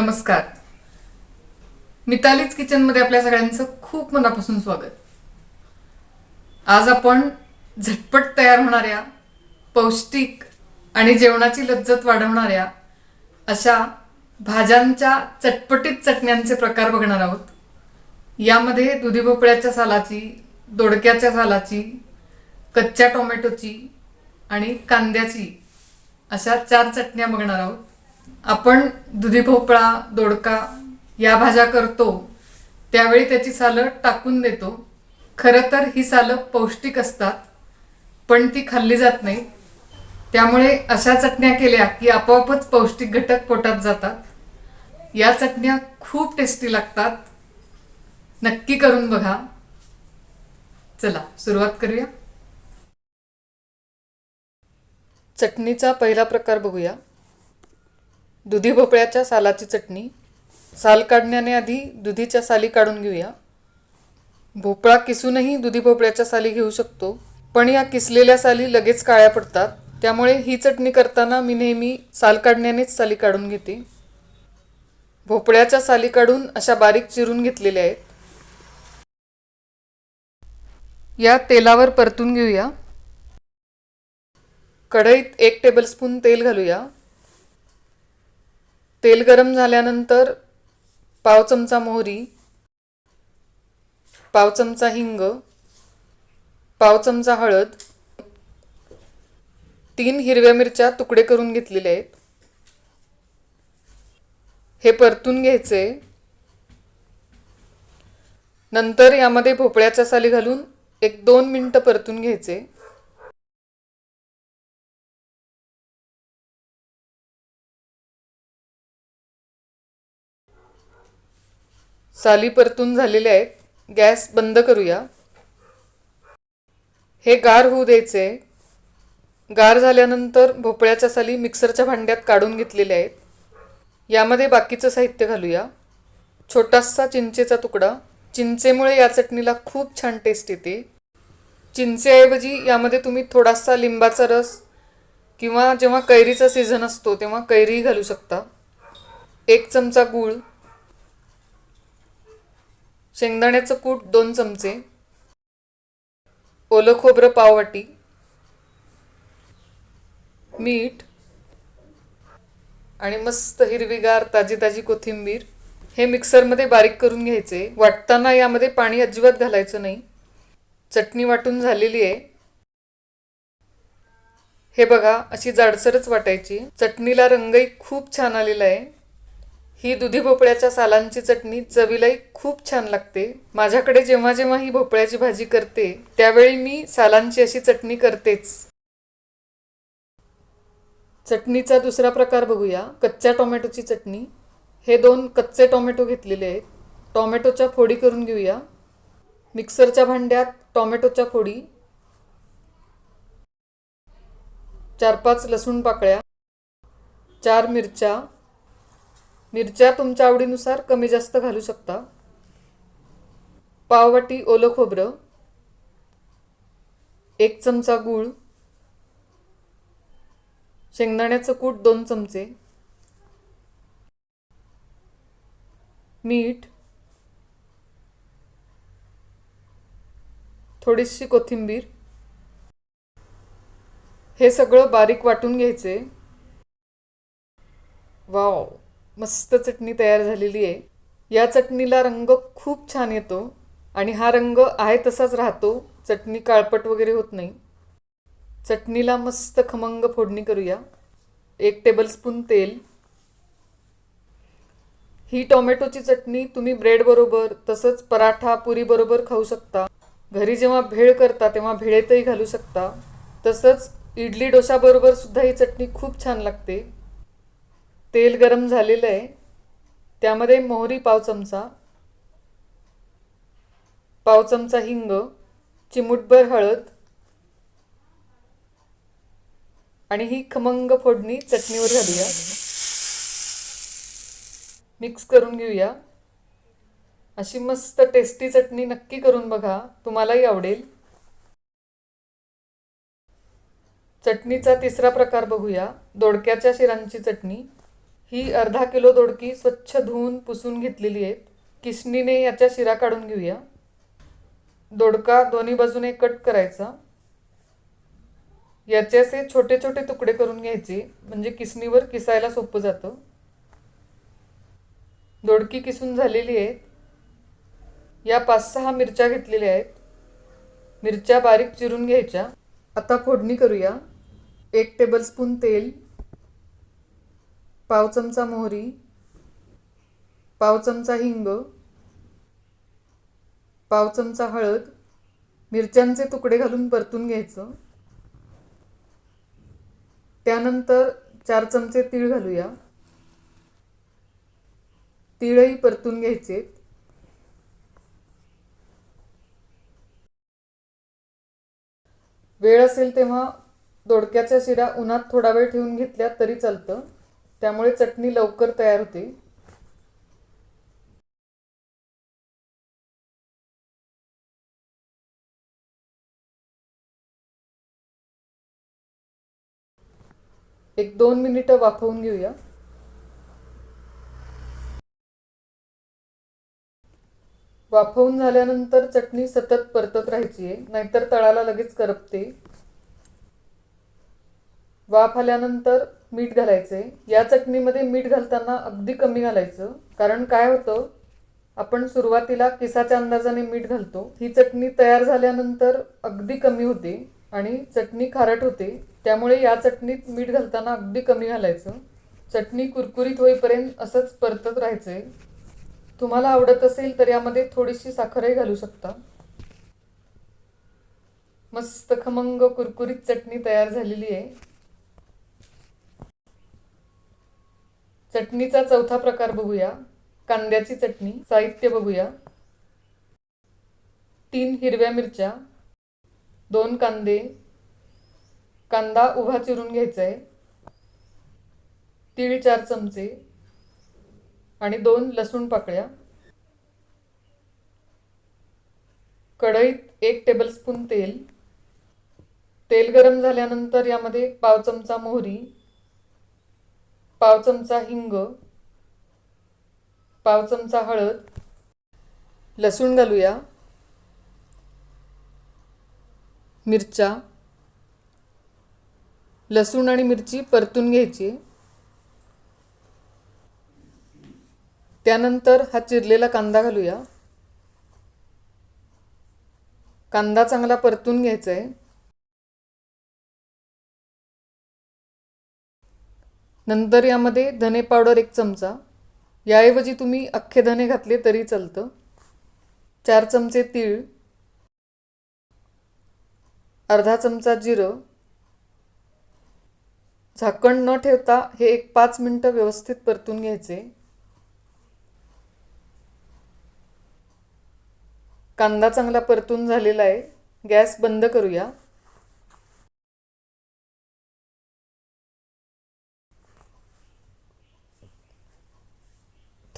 नमस्कार. मितालीच किचनमध्ये आपल्या सगळ्यांचं खूप मनापासून स्वागत. आज आपण झटपट तयार होणाऱ्या पौष्टिक आणि जेवणाची लज्जत वाढवणाऱ्या अशा भाज्यांच्या चटपटीत चटण्यांचे प्रकार बघणार आहोत. यामध्ये दुधी भोपळ्याच्या सालाची दोडक्याच्या सालाची कच्च्या टोमॅटोची आणि कांद्याची अशा चार चटण्या बघणार आहोत. आपण दुधी भोपळा दोडका या भाज्या करतो त्यावेळी त्याची सालं टाकून देतो. खरं तर ही सालं पौष्टिक असतात पण ती खाल्ली जात नाही. त्यामुळे अशा चटण्या केल्या की आपोआपच पौष्टिक घटक पोटात जातात. या चटण्या खूप टेस्टी लागतात. नक्की करून बघा. चला सुरुवात करूया. चटणीचा पहिला प्रकार बघूया. दुधी भोपळ्याच्या सालाची चटणी. साल काढण्याने आधी दुधीच्या साली काढून घेऊया. भोपळा किसूनही दुधी भोपळ्याच्या साली घेऊ शकतो पण या किसलेल्या साली लगेच काळ्या पडतात. त्यामुळे ही चटणी करताना मी नेहमी साल काढण्यानेच साली काढून घेते. भोपळ्याच्या साली काढून अशा बारीक चिरून घेतलेल्या आहेत. या तेलावर परतून घेऊया. कढईत एक टेबलस्पून तेल घालूया. तेल गरम झाल्यानंतर पाव चमचा मोहरी पाव चमचा हिंग पाव चमचा हळद तीन हिरव्या मिरच्या तुकडे करून घेतलेले आहेत. हे परतून घ्यायचे. नंतर यामध्ये भोपळ्याच्या साली घालून एक दोन मिनटं परतून घ्यायचे. साली परतून झालेले आहेत. गॅस बंद करूया. हे गार होऊ द्यायचे. गार झाल्यानंतर भोपळ्याच्या साली मिक्सरच्या भांड्यात काढून घेतलेल्या आहेत. यामध्ये बाकीचं साहित्य घालूया. छोटासा चिंचेचा तुकडा. चिंचेमुळे या चटणीला खूप छान टेस्ट येते. चिंचेऐवजी यामध्ये तुम्ही थोडासा लिंबाचा रस किंवा जेव्हा कैरीचा सीझन असतो तेव्हा कैरीही घालू शकता. एक चमचा गूळ. शेंगदाण्याचं कूट दोन चमचे. ओलं खोबरं पाववाटी. मीठ. आणि मस्त हिरवीगार ताजी ताजी कोथिंबीर. हे मिक्सरमध्ये बारीक करून घ्यायचे. वाटताना यामध्ये पाणी अजिबात घालायचं नाही. चटणी वाटून झालेली आहे. हे बघा अशी जाडसरच वाटायची. चटणीला रंगही खूप छान आलेला आहे. ही दुधी भोपळ्याच्या सालांची चटणी चवीलाही खूप छान लागते. माझ्याकडे जेव्हा जेव्हा ही भोपळ्याची भाजी करते त्यावेळी मी सालांची अशी चटणी करतेच. चटणीचा दुसरा प्रकार बघूया. कच्च्या टोमॅटोची चटणी. हे दोन कच्चे टोमॅटो घेतलेले आहेत. टोमॅटोच्या फोडी करून घेऊया. मिक्सरच्या भांड्यात टोमॅटोच्या फोडी. चार पाच लसूण पाकळ्या. चार मिरच्या. मिरच्या तुमच्या आवडीनुसार कमी जास्त घालू शकता. पाववाटी ओलं खोबरं एक चमचा गूळ शेंगदाण्याचं कूट दोन चमचे मीठ थोडीशी कोथिंबीर हे सगळं बारीक वाटून घ्यायचे. वाव! मस्त चटणी तयार झालेली आहे. या चटणीला रंग खूप छान येतो आणि हा रंग आहे तसाच राहतो. चटणी काळपट वगैरे होत नाही. चटणीला मस्त खमंग फोडणी करूया. एक टेबलस्पून तेल. ही टोमॅटोची चटणी तुम्ही ब्रेडबरोबर तसंच पराठा पुरी बरोबर खाऊ शकता. घरी जेव्हा भेळ करता तेव्हा भेळेतही घालू शकता. तसंच इडली डोशाबरोबर सुद्धा ही चटणी खूप छान लागते. तेल गरम झालेलं आहे. त्यामध्ये मोहरी पाव चमचा पाव चमचा हिंग चिमूटभर हळद आणि ही खमंग फोडणी चटणीवर घालूया. मिक्स करून घेऊया. अशी मस्त टेस्टी चटणी नक्की करून बघा. तुम्हालाही आवडेल. चटणीचा तिसरा प्रकार बघूया. दोडक्याच्या शिरांची चटणी. ही अर्धा किलो दोडकी स्वच्छ धुवून पुसून घेतलेली आहेत किसणीने याच्या शिरा काढून घेऊया. दोडका दोन्ही बाजूने कट करायचा. याचे असे छोटे छोटे तुकडे करून घ्यायचे म्हणजे किसणीवर किसायला सोपं जातं. दोडकी किसून झालेली आहेत. या पाच सहा मिरच्या घेतलेल्या आहेत. मिरच्या बारीक चिरून घ्यायच्या. आता फोडणी करूया. एक टेबलस्पून तेल पाव चमचा मोहरी पाव चमचा हिंग पाव चमचा हळद मिरच्यांचे तुकडे घालून परतून घ्यायचं. त्यानंतर चार चमचे तीळ घालूया. तीळही परतून घ्यायचे. वेळ असेल तेव्हा दोडक्याच्या शिरा उन्हात थोडा वेळ ठेवून घेतल्या तरी चालतं. त्यामुळे चटणी लवकर तयार होते. एक दोन मिनिटं वाफवून घेऊया. वाफवून झाल्यानंतर चटणी सतत परतत राहायची आहे. नाहीतर तळाला लगेच करपते. वाफ आल्यानंतर मीठ घालायचे. या चटणीमध्ये मीठ घालताना अगदी कमी घालायचं. कारण काय होतं? आपण सुरुवातीला किसाच्या अंदाजाने मीठ घालतो. ही चटणी तयार झाल्यानंतर अगदी कमी होते आणि चटणी खारट होते. त्यामुळे या चटणीत मीठ घालताना अगदी कमी घालायचं. चटणी कुरकुरीत होईपर्यंत असंच परतत राहायचंय तुम्हाला आवडत असेल तर यामध्ये थोडीशी साखरही घालू शकता. मस्त खमंग कुरकुरीत चटणी तयार झालेली आहे. चटणीचा चौथा प्रकार बघूया. कांद्याची चटणी साहित्य बघूया. तीन हिरव्या मिरच्या दोन कांदे. कांदा उभा चिरून घ्यायचा आहे तीळ चार चमचे. आणि दोन लसूण पाकळ्या. कढईत एक टेबलस्पून तेल. तेल गरम झाल्यानंतर यामध्ये पाव चमचा मोहरी. पाव चमचा हिंग पाव चमचा हळद लसूण घालूया मिरच्या लसूण आणि मिरची परतून घ्यायची. त्यानंतर हा चिरलेला कांदा घालूया. कांदा चांगला परतून घ्यायचा आहे. नंतर यामध्ये धने पावडर एक चमचा. याऐवजी तुम्ही अख्खे धने घातले तरी चालतं. चार चमचे तीळ. अर्धा चमचा जिरं. झाकण न ठेवता हे एक पाच मिनटं व्यवस्थित परतून घ्यायचे. कांदा चांगला परतून झालेला आहे. गॅस बंद करूया.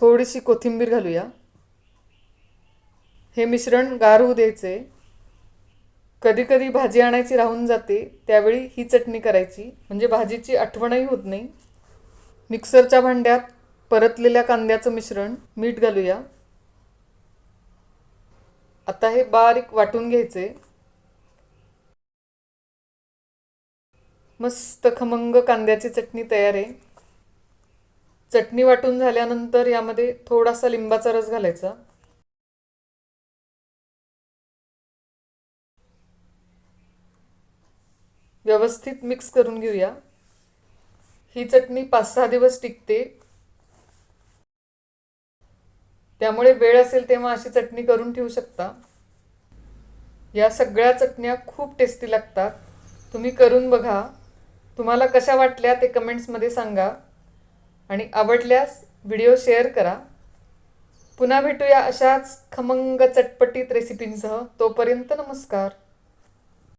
थोडीशी कोथिंबीर घालूया. हे मिश्रण गार होऊ द्यायचे. कधीकधी भाजी आणायची राहून जाते त्यावेळी ही चटणी करायची. म्हणजे भाजीची आठवणही होत नाही. मिक्सरच्या भांड्यात परतलेल्या कांद्याचं मिश्रण मीठ घालूया. आता हे बारीक वाटून घ्यायचे. मस्त खमंग कांद्याची चटणी तयार आहे. चटणी वाटून झाल्यानंतर यामध्ये थोडासा लिंबाचा रस घालायचा. व्यवस्थित मिक्स करून घेऊया. ही चटणी पाच सहा दिवस टिकते. त्यामुळे वेळ असेल तेव्हा अशी चटणी करून ठेवू शकता. या सगळ्या चटण्या खूप टेस्टी लागतात. तुम्ही करून बघा. तुम्हाला कशा वाटल्या ते कमेंट्समध्ये सांगा. आणि आवडल्यास व्हिडिओ शेअर करा. पुन्हा भेटूया अशाच खमंग चटपटीत रेसिपींसह तोपर्यंत नमस्कार.